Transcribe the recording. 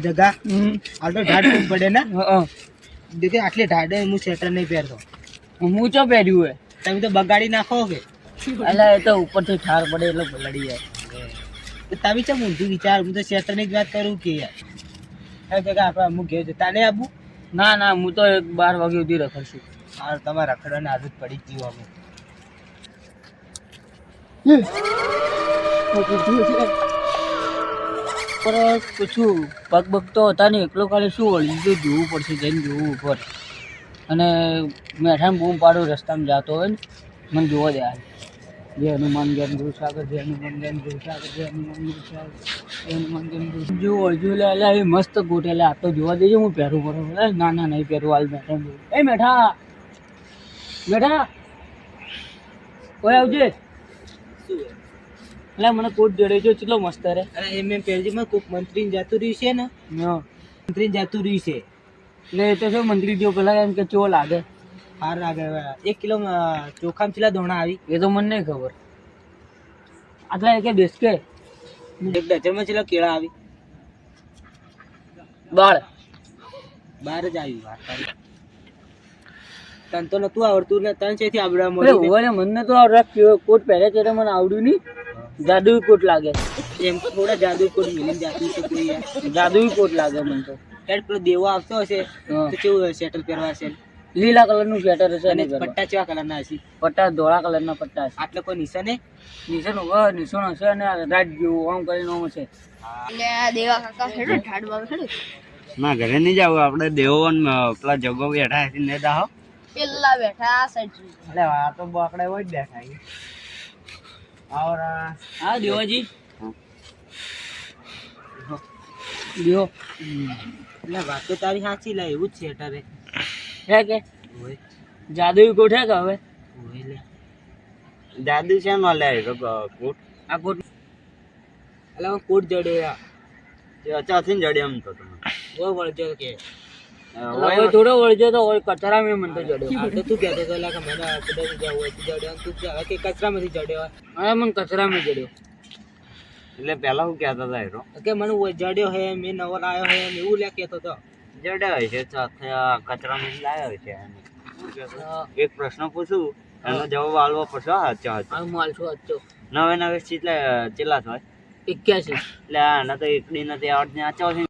જગા. હમ. આ ઢાડ ખૂબ પડે ને. દેખે આટલી ઢાડે હું સ્વેટર નહીં પહેરતો. હું ચો પહેર્યું હે તમે તો બગાડી નાખો કે? એટલે એ તો ઉપરથી ઠાર પડે એટલે પલળી જાય. તમે ચમ ઊંધું વિચાર હું તો સ્વેટરની જ વાત કરું કે યાર. જગા આપણે અમુક ઘેર જતા નહીં આબુ? ના ના હું તો એક બાર વાગે સુધી રખડશું. હા તમારા રખડવાની આદત પડી જ ગયું અમે પણ પૂછું પગ બગ તો હતા નહીં એકલો ખાલી શું વળી તો જોવું પડશે, જઈને જોવું ઉપર. અને મેઠાને બૂમ પાડો, રસ્તામાં જતો હોય ને, મને જોવા દે જે હનુમાન જ્ઞાન ગુરુ સાગર, જે હનુમાન જ્ઞાન ગુરુ જે હનુમાન ગુરુ જે હનુમાન જ્ઞાન ગુરુ જો હજુ લે એ મસ્ત ગોટે લે આ તો જોવા દેજો, હું પહેરું એ ના ના, નહીં પહેરું, હાલ મેઠા એ મેઠા મેઠા કોઈ આવજે. એટલે મને કોટ જડે છે કેટલો મસ્ત રે. અરે એમ એમ પહેરજીમાં કોક મંત્રી જાતું રહ્યું છે ને? મંત્રી જાતું રહ્યું છે. એટલે એ તો શું મંત્રી જો પેલા એમ કે ચો લાગે? હાર લાગે એક કિલો ચોખામાં ચેલા ધોણા આવી? એ તો મને નહીં ખબર. આટલા એક બેસકે એક ડઝનમાં ચેલા કેળા આવી? બાર. બાર જ આવી વાત તને તો નતું આવડતું ને તને છેથી આવડવા મળ્યું મને તો આવડે કોટ પહેરે છે મને આવડ્યું નહીં. જાદુઈ કોટ લાગે. એમ થોડા જાદુ કોટ મિલીને જાતું છે કોઈ યાર. જાદુઈ કોટ લાગે મને તો. યાર પેલો દેવો આવતો હશે તો કેવું સેટલ પહેરવા છે લીલા કલરનું સ્વેટર હશે અને ને. પટ્ટા કેવા કલરના હશે? પટ્ટા ધોળા કલરના પટ્ટા હશે. આટલે કોઈ નિશાને નિશાન હોય નિશાન હશે અને રાત જેવું આમ કરીને આમ હશે. ના ઘરે નહીં જાવ આપણે દેવો ને પેલા જગો બેઠા છે ને દાહો એટલે આ તો આપણે હોય જ બેઠા છીએ. આવરા. હા દેવાજી દેવો એટલે વાત તો તારી સાચી લે એવું જ સેટર હે કે? જાદુ કોઠે હે કે હવે? જાદુ છે ન લે કોટ. આ કોટ એટલે હું કોટ જડે અચાથી જડે એમ તો તમે. વો વળજો કે. હવે થોડો વળજો તો હોય કચરા મેં મને તો જડ્યો આ તો તું કહેતો હતો લા કે મને કદાચ જાવ હોય તો જડ્યો તું કે કે કચરામાંથી જડ્યો હવે મને કચરા મે જડ્યો એટલે પેલા હું કહેતો હતો એરો કે મને वो જડ્યો હે મે નવો લાયો હે એમ એવું લે કહેતો તો જડે હોય છે સાથે કચરા મે લાવ્યો છે? એક પ્રશ્ન પૂછું એનો જવાબ આલવો પડશે હા સાચો સાચો. હું માલ છું નવે નવે ચેટલા ચેટલા થાય એક્યાસી. એટલે આના તો એકડી નથી આવડતી આ ચોથી